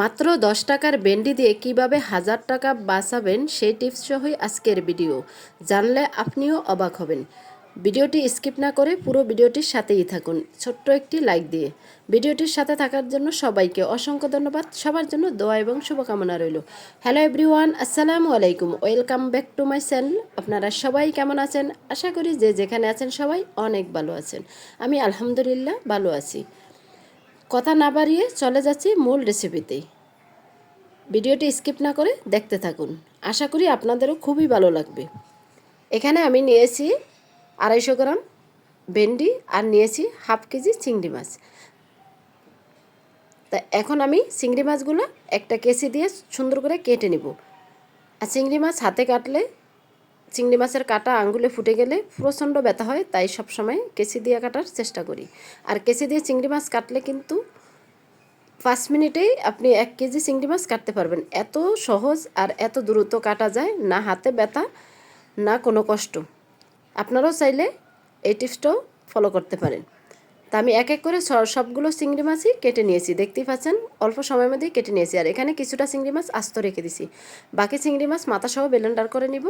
মাত্র দশ টাকার বেন্ডি দিয়ে কীভাবে হাজার টাকা বাঁচাবেন সেই টিপস সহই আজকের ভিডিও। জানলে আপনিও অবাক হবেন। ভিডিওটি স্কিপ না করে পুরো ভিডিওটির সাথেই থাকুন। ছোট্ট একটি লাইক দিয়ে। ভিডিওটির সাথে থাকার জন্য সবাইকে অসংখ্য ধন্যবাদ। সবার জন্য দোয়া এবং শুভকামনা রইল। হ্যালো এভরিওয়ান, আসসালামু আলাইকুম। Welcome back to my channel. আপনারা সবাই কেমন আছেন? আশা করি যে যেখানে আছেন সবাই অনেক ভালো আছেন। আমি আলহামদুলিল্লাহ ভালো আছি। কথা না বাড়িয়ে চলে যাচ্ছি মূল রেসিপিতে ভিডিওটি স্কিপ না করে দেখতে থাকুন। আশা করি আপনাদেরও খুবই ভালো লাগবে। এখানে আমি নিয়েছি আড়াইশো গ্রাম ভেন্ডি আর নিয়েছি হাফ কেজি চিংড়ি মাছ। তা এখন আমি চিংড়ি মাছগুলো একটা কেসি দিয়ে সুন্দর করে কেটে নিব। আর চিংড়ি মাছ হাতে কাটলে চিংড়ি মাছের কাটা আঙ্গুলে ফুটে গেলে প্রচণ্ড ব্যথা হয়, তাই সবসময় কেসি দিয়ে কাটার চেষ্টা করি। আর কেসি দিয়ে চিংড়ি মাছ কাটলে কিন্তু পাঁচ মিনিটেই আপনি এক কেজি চিংড়ি মাছ কাটতে পারবেন। এত সহজ আর এত দ্রুত কাটা যায়, না হাতে ব্যথা, না কোনো কষ্ট। আপনারাও চাইলে এই টিপসটাও ফলো করতে পারেন। তা আমি এক এক করে সবগুলো চিংড়ি মাছই কেটে নিয়েছি। দেখতেই পাচ্ছেন, অল্প সময়ের মধ্যেই কেটে নিয়েছি। আর এখানে কিছুটা চিংড়ি মাছ আস্ত রেখে দিছি। বাকি চিংড়ি মাছ মাথা সহ ব্লেন্ডার করে নিব।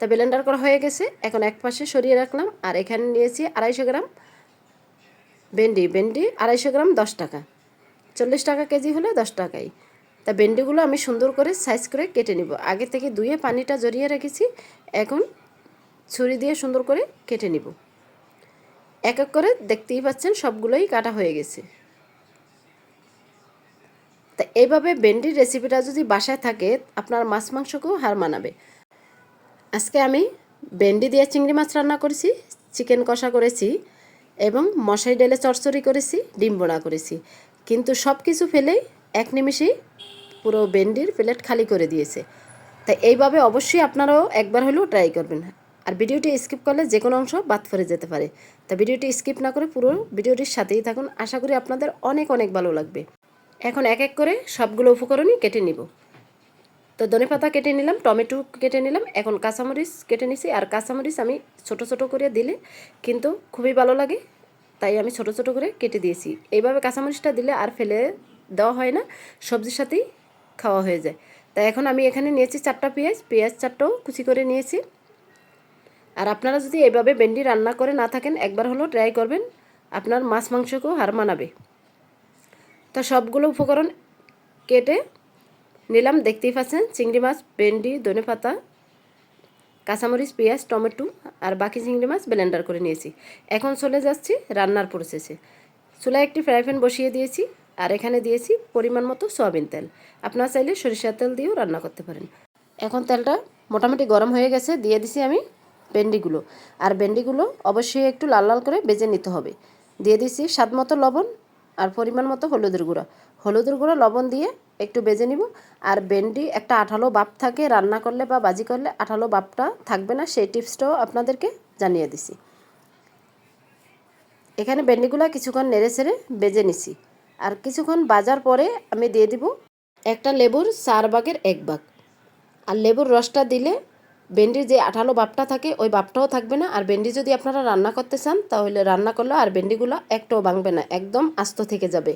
তা ব্লেন্ডার করা হয়ে গেছে। এখন এক পাশে সরিয়ে রাখলাম। আর এখানে নিয়েছি আড়াইশো গ্রাম ভেন্ডি। ভেন্ডি আড়াইশো গ্রাম দশ টাকা। চল্লিশ টাকা কেজি হলে দশ টাকাই। তা ভেন্ডিগুলো আমি সুন্দর করে সাইজ করে কেটে নিব। আগে থেকে ধুয়ে পানিটা জড়িয়ে রেখেছি। এখন ছুরি দিয়ে সুন্দর করে কেটে নিব। এক এক করে দেখতেই পাচ্ছেন সবগুলোই কাটা হয়ে গেছে। তা এইভাবে ভেন্ডির রেসিপিটা যদি বাসায় থাকে, আপনার মাছ মাংসকেও হার মানাবে। আজকে আমি ভেন্ডি দিয়ে চিংড়ি মাছ রান্না করেছি, চিকেন কষা করেছি এবং মশাই ডেলে চচ্চড়ি করেছি, ডিম বোনা করেছি। কিন্তু সব কিছু ফেলেই এক নিমিষেই পুরো ভেন্ডির প্লেট খালি করে দিয়েছে। তাই এইভাবে অবশ্যই আপনারাও একবার হলেও ট্রাই করবেন। আর ভিডিওটি স্কিপ করলে যে কোনো অংশ বাদ পড়ে যেতে পারে। তা ভিডিওটি স্কিপ না করে পুরো ভিডিওটির সাথেই থাকুন। আশা করি আপনাদের অনেক অনেক ভালো লাগবে। এখন এক এক করে সবগুলো উপকরণই কেটে নিব। তো ধনে পাতা কেটে নিলাম, টমেটো কেটে নিলাম, এখন কাঁচামরিচ কেটে নিছি, আর কাঁচামরিচ আমি ছোট ছোট করে দিলে কিন্তু খুবই ভালো লাগে, তাই আমি ছোট ছোট করে কেটে দিয়েছি। এইভাবে কাঁচামরিচটা দিলে আর ফেলে দেওয়া হয় না, সবজির সাথেই খাওয়া হয়ে যায়। তাই এখন আমি এখানে নিয়েছি চারটা পেঁয়াজ পেঁয়াজ চারটাও কুচি করে নিয়েছি। আর আপনারা যদি এইভাবে ভেন্ডি রান্না করে না থাকেন, একবার হলেও ট্রাই করবেন, আপনার মাছ মাংসকেও হার মানাবে। তো সবগুলো উপকরণ কেটে নিলাম, দেখতেই পাচ্ছেন, চিংড়ি মাছ, ভেন্ডি, ধনে পাতা, কাঁচামরিচ, পেঁয়াজ, টমেটো আর বাকি চিংড়ি মাছ ব্লেন্ডার করে নিয়েছি। এখন চলে যাচ্ছি রান্নার প্রসেসে চুলায় একটি ফ্রাই প্যান বসিয়ে দিয়েছি আর এখানে দিয়েছি পরিমাণ মতো সয়াবিন তেল। আপনারা চাইলে সরিষার তেল দিয়েও রান্না করতে পারেন। এখন তেলটা মোটামুটি গরম হয়ে গেছে, দিয়ে দিছি আমি ভেন্ডিগুলো। আর ভেন্ডিগুলো অবশ্যই একটু লাল লাল করে বেজে নিতে হবে। দিয়ে দিছি স্বাদ মতো লবণ আর পরিমাণ মতো হলুদের গুঁড়ো। হলুদের গুঁড়ো, লবণ দিয়ে একটু বেজে নিব। আর ভেন্ডি, একটা আঠালো বাপ থাকে রান্না করলে বা বাজি করলে আঠালো বাপটা থাকবে না, সেই টিপসটাও আপনাদেরকে জানিয়ে দিছি। এখানে ভেন্ডিগুলো কিছুক্ষণ নেড়ে ছেড়ে বেজে নিছি। আর কিছুক্ষণ বাজার পরে আমি দিয়ে দিব একটা লেবুর চার ভাগের এক ভাগ। আর লেবুর রসটা দিলে ভেন্ডির যে আঠালো বাপটা থাকে, ওই বাপটাও থাকবে না। আর ভেন্ডি যদি আপনারা রান্না করতে চান, তাহলে রান্না করলে আর ভেন্ডিগুলো একটাও ভাঙবে না, একদম আস্ত থেকে যাবে।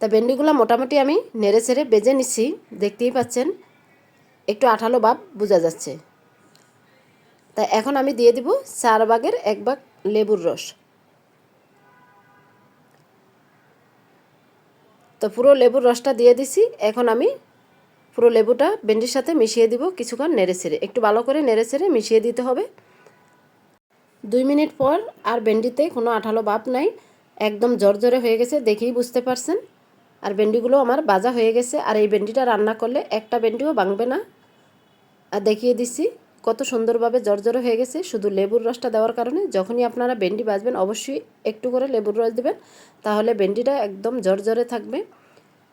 তা ভেন্ডিগুলো মোটামুটি আমি নেড়ে ছেড়ে বেজে নিচ্ছি, দেখতেই পাচ্ছেন, একটু আঠালো ভাব বোঝা যাচ্ছে। তা এখন আমি দিয়ে দিব চার ভাগের এক বাগ লেবুর রস। তো পুরো লেবুর রসটা দিয়ে দিছি, এখন আমি পুরো লেবুটা ভেন্ডির সাথে মিশিয়ে দিব কিছুক্ষণ নেড়ে ছেড়ে। একটু ভালো করে নেড়ে ছেড়ে মিশিয়ে দিতে হবে। দুই মিনিট পর আর ভেন্ডিতে কোনো আঠালো ভাব নাই। একদম জর্জরে হয়ে গেছে, দেখেই বুঝতে পারছেন। আর ভেন্ডিগুলো আমার বাজা হয়ে গেছে, আর এই ভেন্ডিটা রান্না করলে একটা ভেন্ডিও ভাঙবে না। আর দেখিয়ে দিচ্ছি কত সুন্দরভাবে জর্জরে হয়ে গেছে, শুধু লেবুর রসটা দেওয়ার কারণে। যখনই আপনারা ভেন্ডি ভাজবেন, অবশ্যই একটু করে লেবুর রস দেবেন, তাহলে ভেন্ডিটা একদম জর্জরে থাকবে।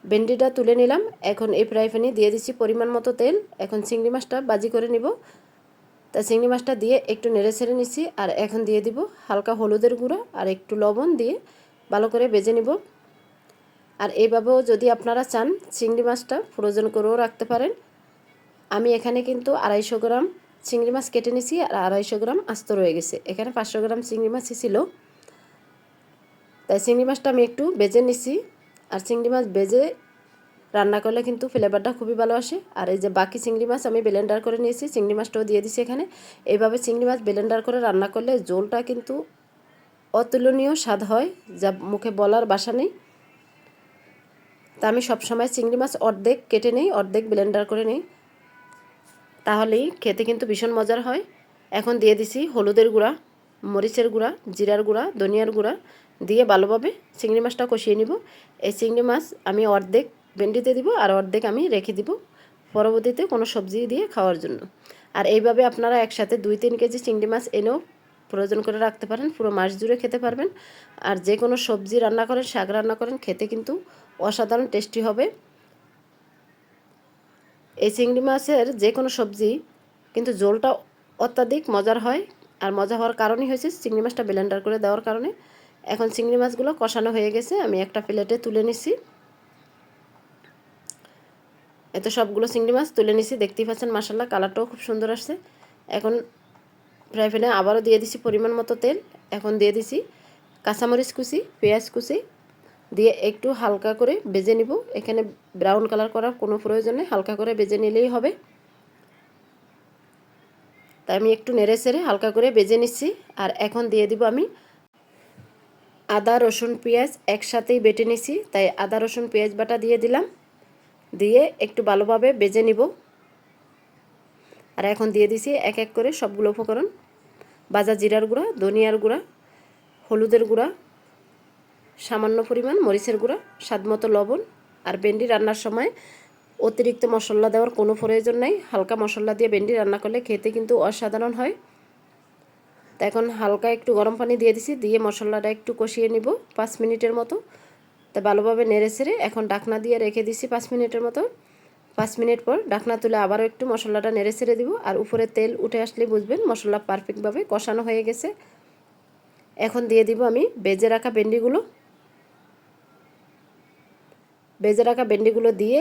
ভেন্ডিটা তুলে নিলাম। এখন এই ফ্রাই প্যানে দিয়ে দিচ্ছি পরিমাণ মতো তেল। এখন চিংড়ি মাছটা বাজি করে নিব। তা চিংড়ি মাছটা দিয়ে একটু নেড়ে ছেড়ে নিচ্ছি আর এখন দিয়ে দিব হালকা হলুদের গুঁড়ো আর একটু লবণ দিয়ে ভালো করে বেজে নিব। আর এইভাবেও যদি আপনারা চান চিংড়ি মাছটা ফ্রোজেন করেও রাখতে পারেন। আমি এখানে কিন্তু আড়াইশো গ্রাম চিংড়ি মাছ কেটে নিছি আর আড়াইশো গ্রাম আস্ত রয়ে গেছে। এখানে পাঁচশো গ্রাম চিংড়ি মাছই ছিল। তাই চিংড়ি মাছটা আমি একটু বেজে নিছি। আর চিংড়ি মাছ বেজে রান্না করলে কিন্তু ফ্লেভারটা খুবই ভালো আসে। আর এই যে বাকি চিংড়ি মাছ আমি ব্লেন্ডার করে নিয়েছি, চিংড়ি মাছটাও দিয়ে দিছি এখানে। এইভাবে চিংড়ি মাছ ব্লেন্ডার করে রান্না করলে ঝোলটা কিন্তু অতুলনীয় স্বাদ হয়, যা মুখে বলার বাসা নেই। তা আমি সবসময় চিংড়ি মাছ অর্ধেক কেটে নেই, অর্ধেক ব্লেন্ডার করে নিই। তাহলেই খেতে কিন্তু ভীষণ মজার হয়। এখন দিয়ে দিছি হলুদের গুঁড়া, মরিচের গুঁড়া, জিরার গুঁড়া, ধনিয়ার গুঁড়া দিয়ে ভালোভাবে চিংড়ি মাছটা কষিয়ে নিব। এই চিংড়ি মাছ আমি অর্ধেক ভেন্ডিতে দিব আর অর্ধেক আমি রেখে দিব পরবর্তীতে কোনো সবজি দিয়ে খাওয়ার জন্য। আর এইভাবে আপনারা একসাথে দুই তিন কেজি চিংড়ি মাছ এনেও প্রয়োজন করে রাখতে পারেন, পুরো মাস জুড়ে খেতে পারবেন। আর যে কোনো সবজি রান্না করেন, শাক রান্না করেন, খেতে কিন্তু অসাধারণ টেস্টি হবে। এই চিংড়ি মাছের যে কোনো সবজি কিন্তু ঝোলটা অত্যাধিক মজার হয়। আর মজা হওয়ার কারণই হয়েছে চিংড়ি মাছটা ব্লেন্ডার করে দেওয়ার কারণে। এখন চিংড়ি মাছগুলো কষানো হয়ে গেছে, আমি একটা প্লেটে তুলে নিছি। এত সবগুলো চিংড়ি মাছ তুলে নিছি, দেখতেই পাচ্ছেন মাসাল্লাহ কালারটাও খুব সুন্দর আসছে। এখন ফ্রাই প্যানে আবারও দিয়ে দিছি পরিমাণ মতো তেল, এখন দিয়ে দিছি কাঁচামরিচ কুচি, পেঁয়াজ কুচি, দিয়ে একটু হালকা করে বেজে নিব। এখানে ব্রাউন কালার করার কোনো প্রয়োজন নেই, হালকা করে বেজে নিলেই হবে। তাই আমি একটু নেড়ে সেড়ে হালকা করে বেজে নিচ্ছি, আর এখন দিয়ে দিব আমি আদা, রসুন, পেঁয়াজ একসাথেই বেটে নিছি। তাই আদা, রসুন, পেঁয়াজ বাটা দিয়ে দিলাম। দিয়ে একটু ভালোভাবে বেজে নিব। আর এখন দিয়ে দিছি এক এক করে সবগুলো উপকরণ। বাজা জিরার গুঁড়া, ধনিয়ার গুঁড়া, হলুদের গুঁড়া, সামান্য পরিমাণ মরিচের গুঁড়া স্বাদ মতো লবণ আর ভেন্ডি রান্নার সময় অতিরিক্ত মশলা দেওয়ার কোনো প্রয়োজন নাই। হালকা মশলা দিয়ে ভেন্ডি রান্না করলে খেতে কিন্তু অসাধারণ হয়। তা এখন হালকা একটু গরম পানি দিয়ে দিছি, দিয়ে মশলাটা একটু কষিয়ে নিব পাঁচ মিনিটের মতো। তা ভালোভাবে নেড়ে ছেড়ে এখন ডাকনা দিয়ে রেখে দিছি পাঁচ মিনিটের মতো। পাঁচ মিনিট পর ডাকনা তুলে আবারও একটু মশলাটা নেড়ে ছেড়ে দিব, আর উপরে তেল উঠে আসলে বুঝবেন মশলা পারফেক্টভাবে কষানো হয়ে গেছে। এখন দিয়ে দিব আমি বেজে রাখা ভেন্ডিগুলো। বেজে রাখা ভেন্ডিগুলো দিয়ে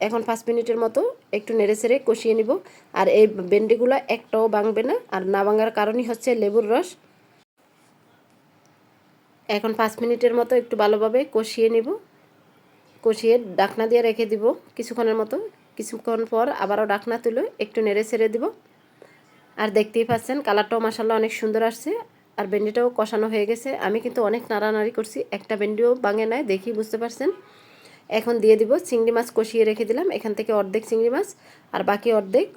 এখন পাঁচ মিনিটের মতো একটু নেড়ে ছেড়ে কষিয়ে নিব। আর এই ভেন্ডিগুলো একটাও ভাঙবে না। আর না ভাঙার কারণই হচ্ছে লেবুর রস। এখন পাঁচ মিনিটের মতো একটু ভালোভাবে কষিয়ে নিব। কষিয়ে ডাকনা দিয়ে রেখে দিব কিছুক্ষণের মতো। কিছুক্ষণ পর আবারও ডাকনা তুলে একটু নেড়ে ছেড়ে দিব। আর দেখতেই পাচ্ছেন কালারটাও মাসাল্লাহ অনেক সুন্দর আসছে। আর ভেন্ডিটাও কষানো হয়ে গেছে। আমি কিন্তু অনেক নাড়ানাড়ি করছি। একটা ভেন্ডিও ভাঙে নাই দেখি বুঝতে পারছেন। এখন দিয়ে দিব, চিংড়ি মাছ কষিয়ে রেখে দিলাম। এখান থেকে অর্ধেক চিংড়ি মাছ আর বাকি অর্ধেক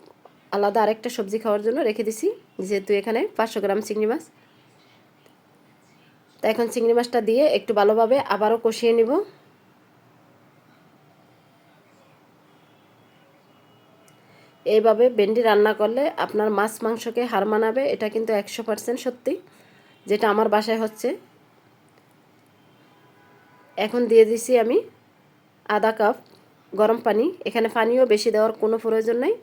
আলাদা আরেকটা সবজি খাওয়ার জন্য রেখে দিছি, যেহেতু এখানে পাঁচশো গ্রাম চিংড়ি মাছ। তা এখন চিংড়ি মাছটা দিয়ে একটু ভালোভাবে আবারও কষিয়ে নিব। এইভাবে ভেন্ডি রান্না করলে আপনার মাছ মাংসকে হার মানাবে, এটা কিন্তু একশো পার্সেন্ট সত্যি, যেটা আমার বাসায় হচ্ছে। এখন দিয়ে দিছি আমি আধা কাপ গরম পানি। এখানে পানিও বেশি দেওয়ার কোনো প্রয়োজন নেই।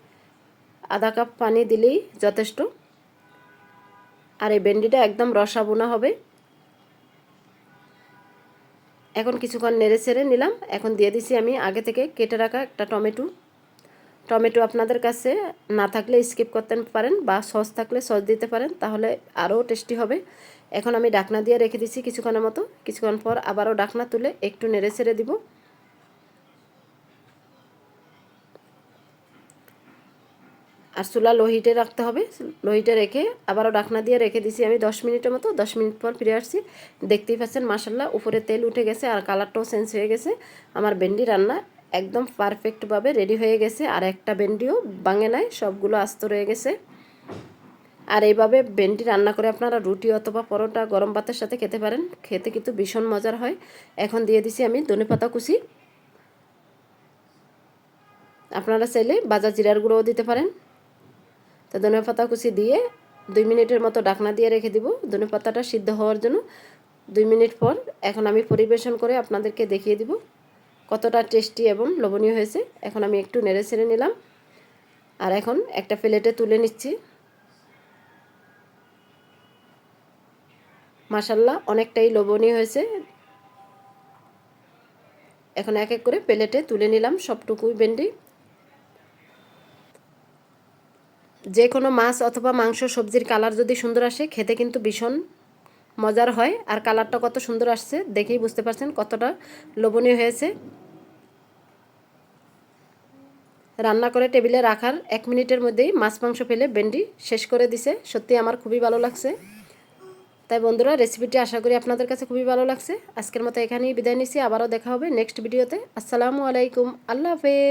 আধা কাপ পানি দিলেই যথেষ্ট। আর এই ভেন্ডিটা একদম রসা বোনা হবে। এখন কিছুক্ষণ নেড়ে ছেড়ে নিলাম। এখন দিয়ে দিছি আমি আগে থেকে কেটে রাখা একটা টমেটো। টমেটো আপনাদের কাছে না থাকলে স্কিপ করতে পারেন বা সস থাকলে সস দিতে পারেন, তাহলে আরও টেস্টি হবে। এখন আমি ডাকনা দিয়ে রেখে দিচ্ছি কিছুক্ষণের মতো। কিছুক্ষণ পর আবারও ডাকনা তুলে একটু নেড়ে ছেড়ে দিব। আর চুলা লোহিটে রাখতে হবে। লোহিটে রেখে আবারও ডাকনা দিয়ে রেখে দিছি আমি দশ মিনিটের মতো। দশ মিনিট পর ফিরে আসছি। দেখতেই পাচ্ছেন মাসাল্লাহ উপরে তেল উঠে গেছে আর কালারটাও চেঞ্জ হয়ে গেছে। আমার ভেন্ডি রান্না একদম পারফেক্টভাবে রেডি হয়ে গেছে। আর একটা ভেন্ডিও বাঙে নাই, সবগুলো আস্ত রয়ে গেছে। আর এইভাবে ভেন্ডি রান্না করে আপনারা রুটি অথবা পরোটা গরম ভাতের সাথে খেতে পারেন। খেতে কিন্তু ভীষণ মজার হয়। এখন দিয়ে দিছি আমি ধনে পাতা কুচি। আপনারা চাইলে বাজার জিরার গুঁড়োও দিতে পারেন। তো ধনে পাতা কুচি দিয়ে দুই মিনিটের মতো ডাকনা দিয়ে রেখে দিব। ধনে পাতাটা সিদ্ধ হওয়ার জন্য দুই মিনিট পর এখন আমি পরিবেশন করে আপনাদেরকে দেখিয়ে দিব কতটা টেস্টি এবং লোভনীয় হয়েছে। এখন আমি একটু নেড়ে ছেড়ে নিলাম। আর এখন একটা প্লেটে তুলে নিচ্ছি। মাসাল্লাহ অনেকটাই লোভনীয় হয়েছে। এখন এক এক করে প্লেটে তুলে নিলাম সবটুকুই ভেন্ডি। যে কোনো মাছ অথবা মাংস সবজির কালার যদি সুন্দর আসে, খেতে কিন্তু ভীষণ মজার হয়। আর কালারটা কত সুন্দর আসছে দেখেই বুঝতে পারছেন কতটা লোভনীয় হয়েছে। রান্না করে টেবিলে রাখার এক মিনিটের মধ্যেই মাছ মাংস ফেলে ভেন্ডি শেষ করে দিছে। সত্যি আমার খুবই ভালো লাগছে। তাই বন্ধুরা, রেসিপিটি আশা করি আপনাদের কাছে খুবই ভালো লাগছে। আজকের মতো এখানেই বিদায় নিচ্ছি। আবারও দেখা হবে নেক্সট ভিডিওতে। আসসালামু আলাইকুম। আল্লাহ হাফেজ।